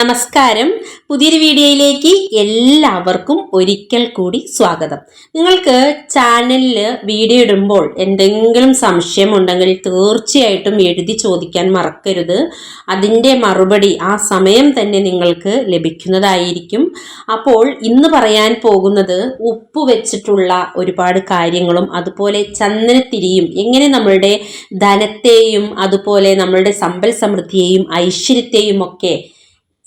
നമസ്കാരം. പുതിയൊരു വീഡിയോയിലേക്ക് എല്ലാവർക്കും ഒരിക്കൽ കൂടി സ്വാഗതം. നിങ്ങൾക്ക് ചാനലിൽ വീഡിയോ ഇടുമ്പോൾ എന്തെങ്കിലും സംശയമുണ്ടെങ്കിൽ തീർച്ചയായിട്ടും എഴുതി ചോദിക്കാൻ മറക്കരുത്. അതിന്റെ മറുപടി ആ സമയം തന്നെ നിങ്ങൾക്ക് ലഭിക്കുന്നതായിരിക്കും. അപ്പോൾ ഇന്ന് പറയാൻ പോകുന്നത് ഉപ്പ് വെച്ചിട്ടുള്ള ഒരുപാട് കാര്യങ്ങളും അതുപോലെ ചന്ദനത്തിരിയും എങ്ങനെ നമ്മളുടെ ധനത്തെയും അതുപോലെ നമ്മളുടെ സമ്പൽ സമൃദ്ധിയെയും ഐശ്വര്യത്തെയും ഒക്കെ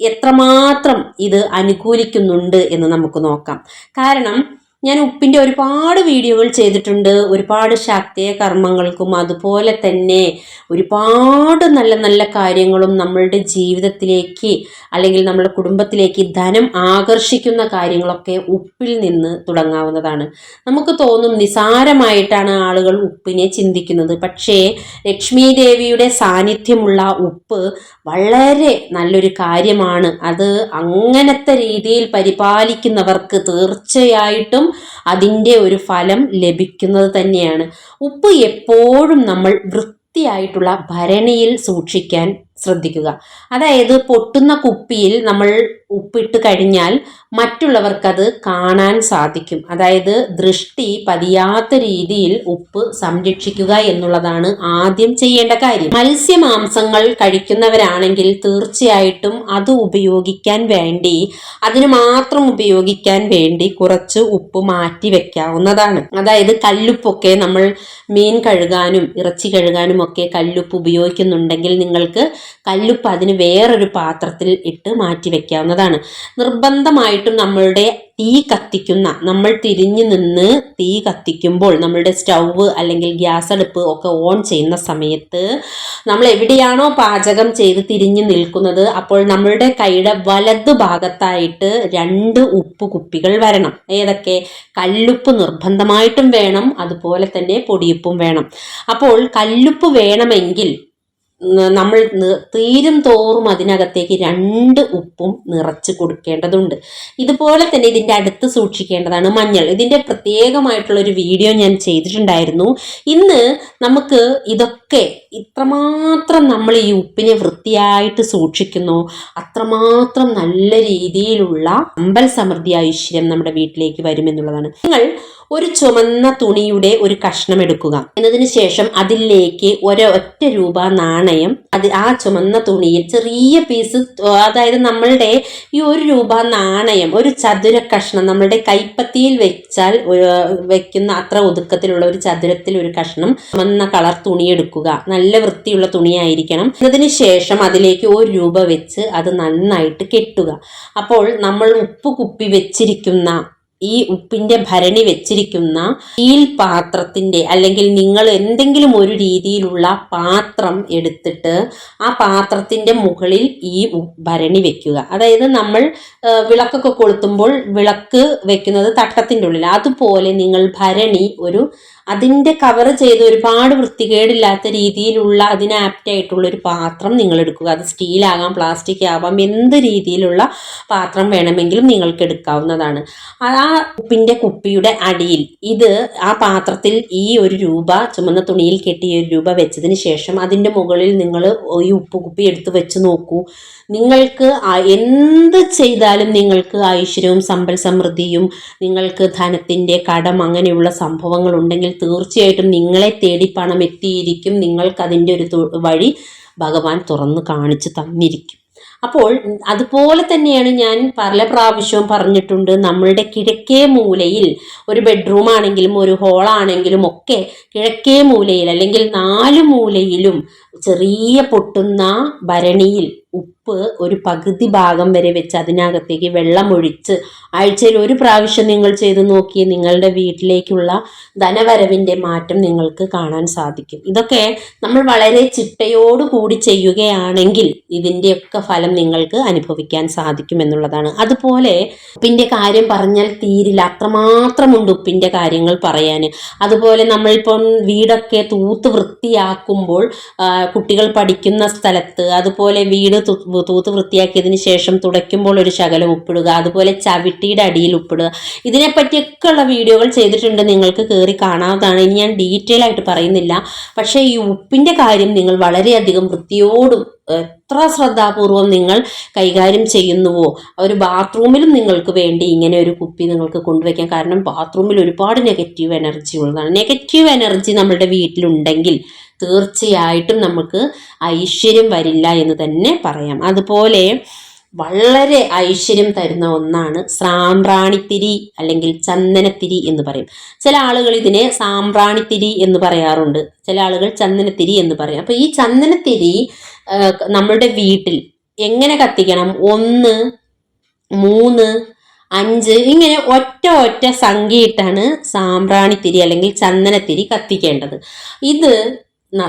എത്രമാത്രം ഇത് അനുകൂലിക്കുന്നുണ്ട് എന്ന് നമുക്ക് നോക്കാം. കാരണം ഞാൻ ഉപ്പിന്റെ ഒരുപാട് വീഡിയോകൾ ചെയ്തിട്ടുണ്ട്. ഒരുപാട് ശാക്തീയ കർമ്മങ്ങൾക്കും അതുപോലെ തന്നെ ഒരുപാട് നല്ല നല്ല കാര്യങ്ങളും നമ്മളുടെ ജീവിതത്തിലേക്ക് അല്ലെങ്കിൽ നമ്മുടെ കുടുംബത്തിലേക്ക് ധനം ആകർഷിക്കുന്ന കാര്യങ്ങളൊക്കെ ഉപ്പിൽ നിന്ന് തുടങ്ങാവുന്നതാണ്. നമുക്ക് തോന്നും നിസാരമായിട്ടാണ് ആളുകൾ ഉപ്പിനെ ചിന്തിക്കുന്നത്. പക്ഷേ ലക്ഷ്മി ദേവിയുടെ സാന്നിധ്യമുള്ള ഉപ്പ് വളരെ നല്ലൊരു കാര്യമാണ്. അത് അങ്ങനത്തെ രീതിയിൽ പരിപാലിക്കുന്നവർക്ക് തീർച്ചയായിട്ടും അതിന്റെ ഒരു ഫലം ലഭിക്കുന്നത് തന്നെയാണ്. ഉപ്പ് എപ്പോഴും നമ്മൾ വൃത്തിയായിട്ടുള്ള ഭരണിയിൽ സൂക്ഷിക്കാൻ ശ്രദ്ധിക്കുക. അതായത് പൊട്ടുന്ന കുപ്പിയിൽ നമ്മൾ ഉപ്പിട്ട് കഴിഞ്ഞാൽ മറ്റുള്ളവർക്കത് കാണാൻ സാധിക്കും. അതായത് ദൃഷ്ടി പതിയാത്ത രീതിയിൽ ഉപ്പ് സംരക്ഷിക്കുക എന്നുള്ളതാണ് ആദ്യം ചെയ്യേണ്ട കാര്യം. മത്സ്യമാംസങ്ങൾ കഴിക്കുന്നവരാണെങ്കിൽ തീർച്ചയായിട്ടും അത് ഉപയോഗിക്കാൻ വേണ്ടി അതിന് മാത്രം ഉപയോഗിക്കാൻ വേണ്ടി കുറച്ച് ഉപ്പ് മാറ്റി വെക്കാവുന്നതാണ്. അതായത് കല്ലുപ്പൊക്കെ നമ്മൾ മീൻ കഴുകാനും ഇറച്ചി കഴുകാനും ഒക്കെ കല്ലുപ്പ് ഉപയോഗിക്കുന്നുണ്ടെങ്കിൽ നിങ്ങൾക്ക് കല്ലുപ്പ് അതിന് വേറൊരു പാത്രത്തിൽ ഇട്ട് മാറ്റി വെക്കാവുന്നതാണ്. നിർബന്ധമായിട്ടും നമ്മളുടെ തീ കത്തിക്കുന്ന നമ്മൾ തിരിഞ്ഞു നിന്ന് തീ കത്തിക്കുമ്പോൾ നമ്മളുടെ സ്റ്റൗവ് അല്ലെങ്കിൽ ഗ്യാസ് അടുപ്പ് ഒക്കെ ഓൺ ചെയ്യുന്ന സമയത്ത് നമ്മൾ എവിടെയാണോ പാചകം ചെയ്ത് തിരിഞ്ഞു നിൽക്കുന്നത് അപ്പോൾ നമ്മളുടെ കൈയുടെ വലത് ഭാഗത്തായിട്ട് രണ്ട് ഉപ്പ് കുപ്പികൾ വരണം. ഏതൊക്കെ? കല്ലുപ്പ് നിർബന്ധമായിട്ടും വേണം അതുപോലെ തന്നെ പൊടിയുപ്പും വേണം. അപ്പോൾ കല്ലുപ്പ് വേണമെങ്കിൽ നമ്മൾ തീരും തോറും അതിനകത്തേക്ക് രണ്ട് ഉപ്പും നിറച്ച് കൊടുക്കേണ്ടതുണ്ട്. ഇതുപോലെ തന്നെ ഇതിന്റെ അടുത്ത് സൂക്ഷിക്കേണ്ടതാണ് മഞ്ഞൾ. ഇതിന്റെ പ്രത്യേകമായിട്ടുള്ള ഒരു വീഡിയോ ഞാൻ ചെയ്തിട്ടുണ്ടായിരുന്നു. ഇന്ന് നമുക്ക് ഇതൊക്കെ ഇത്രമാത്രം നമ്മൾ ഈ ഉപ്പിനെ വൃത്തിയായിട്ട് സൂക്ഷിക്കുന്നു. അത്രമാത്രം നല്ല രീതിയിലുള്ള അമ്പൽ സമൃദ്ധി ഐശ്വര്യം നമ്മുടെ വീട്ടിലേക്ക് വരുമെന്നുള്ളതാണ്. നിങ്ങൾ ഒരു ചുമന്ന തുണിയുടെ ഒരു കഷ്ണം എടുക്കുക. എന്നതിന് ശേഷം അതിലേക്ക് ഒരൊറ്റ രൂപ നാണയം അത് ആ ചുമന്ന തുണിയിൽ ചെറിയ പീസ് അതായത് നമ്മളുടെ ഈ ഒരു രൂപ നാണയം ഒരു ചതുര കഷ്ണം നമ്മളുടെ കൈപ്പത്തിയിൽ വെച്ചാൽ വെക്കുന്ന അത്ര ഒതുക്കത്തിലുള്ള ഒരു ചതുരത്തിൽ ഒരു കഷ്ണം ചുമന്ന കളർ തുണി എടുക്കുക. നല്ല വൃത്തിയുള്ള തുണിയായിരിക്കണം. എന്നതിന് ശേഷം അതിലേക്ക് ഒരു രൂപ വെച്ച് അത് നന്നായിട്ട് കെട്ടുക. അപ്പോൾ നമ്മൾ ഉപ്പ് കുപ്പി വെച്ചിരിക്കുന്ന ഈ ഉപ്പിന്റെ ഭരണി വെച്ചിരിക്കുന്ന സ്റ്റീൽ പാത്രത്തിന്റെ അല്ലെങ്കിൽ നിങ്ങൾ എന്തെങ്കിലും ഒരു രീതിയിലുള്ള പാത്രം എടുത്തിട്ട് ആ പാത്രത്തിന്റെ മുകളിൽ ഈ ഭരണി വെക്കുക. അതായത് നമ്മൾ വിളക്കൊക്കെ കൊളുത്തുമ്പോൾ വിളക്ക് വെക്കുന്നത് തട്ടത്തിന്റെ ഉള്ളിൽ. അതുപോലെ നിങ്ങൾ ഭരണി ഒരു അതിന്റെ കവർ ചെയ്ത് ഒരുപാട് വൃത്തികേടില്ലാത്ത രീതിയിലുള്ള അതിന് ആപ്റ്റായിട്ടുള്ള ഒരു പാത്രം നിങ്ങൾ എടുക്കുക. അത് സ്റ്റീലാകാം പ്ലാസ്റ്റിക് ആവാം എന്ത് രീതിയിലുള്ള പാത്രം വേണമെങ്കിലും നിങ്ങൾക്ക് എടുക്കാവുന്നതാണ്. ആ ഉപ്പിന്റെ കുപ്പിയുടെ അടിയിൽ. ഇത് ആ പാത്രത്തിൽ ഈ ഒരു രൂപ ചുമന്ന തുണിയിൽ കെട്ടി ഒരു രൂപ വെച്ചതിന് ശേഷം അതിന്റെ മുകളിൽ നിങ്ങൾ ഈ ഉപ്പ് കുപ്പി എടുത്ത് വെച്ച് നോക്കൂ. നിങ്ങൾക്ക് എന്ത് ചെയ്താലും നിങ്ങൾക്ക് ഐശ്വര്യവും സമ്പൽ സമൃദ്ധിയും നിങ്ങൾക്ക് ധനത്തിന്റെ കടം അങ്ങനെയുള്ള സംഭവങ്ങൾ ഉണ്ടെങ്കിൽ തീർച്ചയായിട്ടും നിങ്ങളെ തേടി പണം എത്തിയിരിക്കും. നിങ്ങൾക്കതിന്റെ ഒരു വഴി ഭഗവാൻ തുറന്ന് കാണിച്ചു തന്നിരിക്കും. അപ്പോൾ അതുപോലെ തന്നെയാണ് ഞാൻ പല പ്രാവശ്യവും പറഞ്ഞിട്ടുണ്ട് നമ്മളുടെ കിഴക്കേ മൂലയിൽ ഒരു ബെഡ്റൂം ആണെങ്കിലും ഒരു ഹോളാണെങ്കിലും ഒക്കെ കിഴക്കേ മൂലയിൽ അല്ലെങ്കിൽ നാല് മൂലയിലും ചെറിയ പൊട്ടുന്ന ഭരണിയിൽ ഉപ്പ് ഒരു പകുതി ഭാഗം വരെ വെച്ച് അതിനകത്തേക്ക് വെള്ളമൊഴിച്ച് ആഴ്ചയിൽ ഒരു പ്രാവശ്യം നിങ്ങൾ ചെയ്ത് നോക്കി നിങ്ങളുടെ വീട്ടിലേക്കുള്ള ധനവരവിന്റെ മാറ്റം നിങ്ങൾക്ക് കാണാൻ സാധിക്കും. ഇതൊക്കെ നമ്മൾ വളരെ ചിട്ടയോടുകൂടി ചെയ്യുകയാണെങ്കിൽ ഇതിന്റെയൊക്കെ ഫലം നിങ്ങൾക്ക് അനുഭവിക്കാൻ സാധിക്കും എന്നുള്ളതാണ്. അതുപോലെ ഉപ്പിന്റെ കാര്യം പറഞ്ഞാൽ തീരില്ല. അത്രമാത്രമുണ്ട് ഉപ്പിന്റെ കാര്യങ്ങൾ പറയാൻ അതുപോലെ നമ്മളിപ്പം വീടൊക്കെ തൂത്ത് വൃത്തിയാക്കുമ്പോൾ കുട്ടികൾ പഠിക്കുന്ന സ്ഥലത്ത് അതുപോലെ വീട് തൂത്ത് വൃത്തിയാക്കിയതിന് ശേഷം തുടയ്ക്കുമ്പോൾ ഒരു ശകലം ഉപ്പിടുക അതുപോലെ ചവിട്ടിയുടെ അടിയിൽ ഉപ്പിടുക. ഇതിനെപ്പറ്റിയൊക്കെ ഉള്ള വീഡിയോകൾ ചെയ്തിട്ടുണ്ട്. നിങ്ങൾക്ക് കയറി കാണാവുന്നതാണ്. ഇനി ഞാൻ ഡീറ്റെയിൽ ആയിട്ട് പറയുന്നില്ല. പക്ഷേ ഈ ഉപ്പിന്റെ കാര്യം നിങ്ങൾ വളരെയധികം വൃത്തിയോടും എത്ര ശ്രദ്ധാപൂർവം നിങ്ങൾ കൈകാര്യം ചെയ്യുന്നുവോ? ഒരു ബാത്റൂമിലും നിങ്ങൾക്ക് വേണ്ടി ഇങ്ങനെ ഒരു കുപ്പി നിങ്ങൾക്ക് കൊണ്ടുവയ്ക്കാം. കാരണം ബാത്റൂമിൽ ഒരുപാട് നെഗറ്റീവ് എനർജി ഉള്ളതാണ്. നെഗറ്റീവ് എനർജി നമ്മളുടെ വീട്ടിലുണ്ടെങ്കിൽ തീർച്ചയായിട്ടും നമുക്ക് ഐശ്വര്യം വരില്ല എന്ന് തന്നെ പറയാം. അതുപോലെ വളരെ ഐശ്വര്യം തരുന്ന ഒന്നാണ് സാമ്പ്രാണിത്തിരി അല്ലെങ്കിൽ ചന്ദനത്തിരി എന്ന് പറയും. ചില ആളുകൾ ഇതിനെ സാമ്പ്രാണിത്തിരി എന്ന് പറയാറുണ്ട്. ചില ആളുകൾ ചന്ദനത്തിരി എന്ന് പറയും. അപ്പോൾ ഈ ചന്ദനത്തിരി ആ, നമ്മളുടെ വീട്ടിൽ എങ്ങനെ കത്തിക്കണം? ഒന്ന് മൂന്ന് അഞ്ച് ഇങ്ങനെ ഒറ്റ ഒറ്റ സംഖ്യയിട്ടാണ് സാമ്പ്രാണിത്തിരി അല്ലെങ്കിൽ ചന്ദനത്തിരി കത്തിക്കേണ്ടത്. ഇത്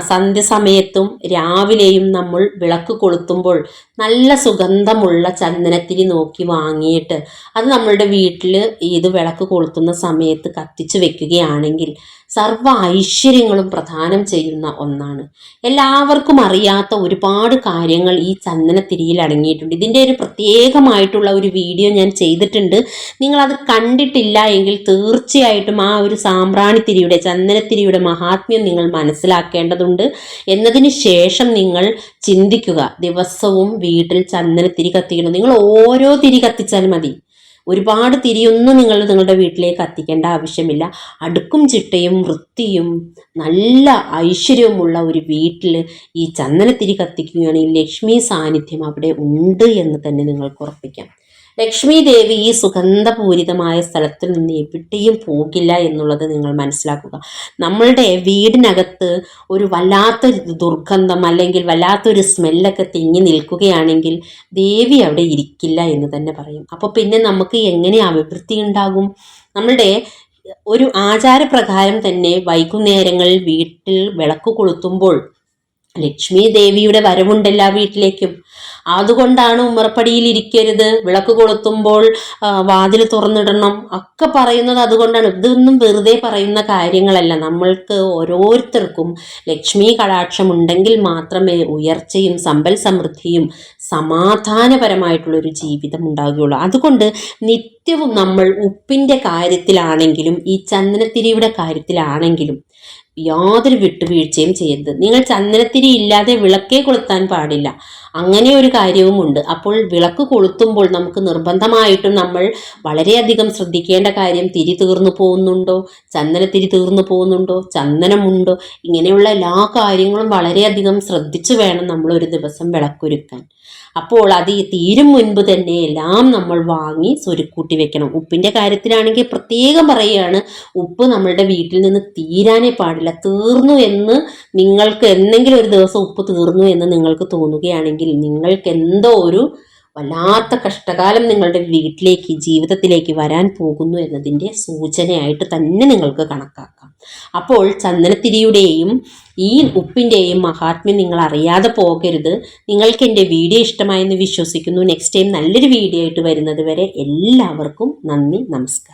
സന്ധ്യസമയത്തും രാവിലെയും നമ്മൾ വിളക്ക് കൊളുത്തുമ്പോൾ നല്ല സുഗന്ധമുള്ള ചന്ദനത്തിരി നോക്കി വാങ്ങിയിട്ട് അത് നമ്മളുടെ വീട്ടിൽ ഇത് വിളക്ക് കൊളുത്തുന്ന സമയത്ത് കത്തിച്ച് വെക്കുകയാണെങ്കിൽ സർവ ഐശ്വര്യങ്ങളും പ്രദാനം ചെയ്യുന്ന ഒന്നാണ്. എല്ലാവർക്കും അറിയാത്ത ഒരുപാട് കാര്യങ്ങൾ ഈ ചന്ദനത്തിരിയിൽ അടങ്ങിയിട്ടുണ്ട്. ഇതിന്റെ ഒരു പ്രത്യേകമായിട്ടുള്ള ഒരു വീഡിയോ ഞാൻ ചെയ്തിട്ടുണ്ട്. നിങ്ങളത് കണ്ടിട്ടില്ല എങ്കിൽ തീർച്ചയായിട്ടും ആ ഒരു സാമ്പ്രാണിത്തിരിയുടെ ചന്ദനത്തിരിയുടെ മഹാത്മ്യം നിങ്ങൾ മനസ്സിലാക്കേണ്ടതുണ്ട്. എന്നതിന് ശേഷം നിങ്ങൾ ചിന്തിക്കുക. ദിവസവും വീട്ടിൽ ചന്ദനത്തിരി കത്തിക്കണം നിങ്ങൾ ഓരോ തിരി കത്തിച്ചാൽ മതി. ഒരുപാട് തിരിയൊന്നും നിങ്ങൾ നിങ്ങളുടെ വീട്ടിലേക്ക് കത്തിക്കേണ്ട ആവശ്യമില്ല. അടുക്കും ചിട്ടയും വൃത്തിയും നല്ല ഐശ്വര്യവുമുള്ള ഒരു വീട്ടിൽ ഈ ചന്ദനത്തിരി കത്തിക്കുകയാണെങ്കിൽ ലക്ഷ്മി സാന്നിധ്യം അവിടെ ഉണ്ട് എന്ന് തന്നെ നിങ്ങൾക്ക് ഉറപ്പിക്കാം. ലക്ഷ്മി ദേവി ഈ സുഗന്ധപൂരിതമായ സ്ഥലത്തിൽ നിന്ന് എവിടെയും പോകില്ല എന്നുള്ളത് നിങ്ങൾ മനസ്സിലാക്കുക. നമ്മളുടെ വീടിനകത്ത് ഒരു വല്ലാത്ത ദുർഗന്ധം അല്ലെങ്കിൽ വല്ലാത്തൊരു സ്മെല്ലൊക്കെ തിങ്ങി നിൽക്കുകയാണെങ്കിൽ ദേവി അവിടെ ഇരിക്കില്ല എന്ന് തന്നെ പറയും. അപ്പോൾ പിന്നെ നമുക്ക് എങ്ങനെ അഭിവൃദ്ധി ഉണ്ടാകും? നമ്മളുടെ ഒരു ആചാരപ്രകാരം തന്നെ വൈകുന്നേരങ്ങളിൽ വീട്ടിൽ വിളക്ക് കൊളുത്തുമ്പോൾ ലക്ഷ്മി ദേവിയുടെ വരവുണ്ട് എല്ലാ വീട്ടിലേക്കും. അതുകൊണ്ടാണ് ഉമ്മറപ്പടിയിൽ ഇരിക്കരുത്. വിളക്ക് കൊളുത്തുമ്പോൾ വാതിൽ തുറന്നിടണം. ഒക്കെ പറയുന്നത് അതുകൊണ്ടാണ്. ഇതൊന്നും വെറുതെ പറയുന്ന കാര്യങ്ങളല്ല. നമ്മൾക്ക് ഓരോരുത്തർക്കും ലക്ഷ്മി കടാക്ഷം ഉണ്ടെങ്കിൽ മാത്രമേ ഉയർച്ചയും സമ്പൽ സമൃദ്ധിയും സമാധാനപരമായിട്ടുള്ളൊരു ജീവിതം ഉണ്ടാകുകയുള്ളൂ. അതുകൊണ്ട് നിത്യവും നമ്മൾ ഉപ്പിന്റെ കാര്യത്തിലാണെങ്കിലും ഈ ചന്ദനത്തിരിയുടെ കാര്യത്തിലാണെങ്കിലും യാതൊരു വിട്ടുവീഴ്ചയും ചെയ്യരുത്. നിങ്ങൾ ചന്ദനത്തിരി ഇല്ലാതെ വിളക്കേ കൊളുത്താൻ പാടില്ല. അങ്ങനെ ഒരു കാര്യവുമുണ്ട്. അപ്പോൾ വിളക്ക് കൊളുത്തുമ്പോൾ നമുക്ക് നിർബന്ധമായിട്ടും നമ്മൾ വളരെയധികം ശ്രദ്ധിക്കേണ്ട കാര്യം തിരി തീർന്നു പോകുന്നുണ്ടോ? ചന്ദനത്തിരി തീർന്നു പോകുന്നുണ്ടോ? ചന്ദനമുണ്ടോ? ഇങ്ങനെയുള്ള എല്ലാ കാര്യങ്ങളും വളരെയധികം ശ്രദ്ധിച്ചു വേണം നമ്മൾ ഒരു ദിവസം വിളക്കൊരുക്കാൻ. അപ്പോൾ അത് ഈ തീരും മുൻപ് തന്നെ എല്ലാം നമ്മൾ വാങ്ങി സ്വരുക്കൂട്ടി വെക്കണം. ഉപ്പിന്റെ കാര്യത്തിലാണെങ്കിൽ പ്രത്യേകം പറയുകയാണ് ഉപ്പ് നമ്മളുടെ വീട്ടിൽ നിന്ന് തീരാനേ പാടില്ല. തീർന്നു എന്ന് നിങ്ങൾക്ക് എന്തെങ്കിലും ഒരു ദിവസം ഉപ്പ് തീർന്നു എന്ന് നിങ്ങൾക്ക് തോന്നുകയാണെങ്കിൽ നിങ്ങൾക്ക് എന്തോ ഒരു വല്ലാത്ത കഷ്ടകാലം നിങ്ങളുടെ വീട്ടിലേക്ക് ജീവിതത്തിലേക്ക് വരാൻ പോകുന്നു എന്നതിന്റെ സൂചനയായിട്ട് തന്നെ നിങ്ങൾക്ക് കണക്കാക്കാം. അപ്പോൾ ചന്ദനത്തിരിയുടെയും ഈ ഉപ്പിന്റെയും മഹാത്മ്യം നിങ്ങൾ അറിയാതെ പോകരുത്. നിങ്ങൾക്ക് എന്റെ വീഡിയോ ഇഷ്ടമായെന്ന് വിശ്വസിക്കുന്നു. നെക്സ്റ്റ് ടൈം നല്ലൊരു വീഡിയോ ആയിട്ട് വരുന്നത് വരെ എല്ലാവർക്കും നന്ദി നമസ്കാരം.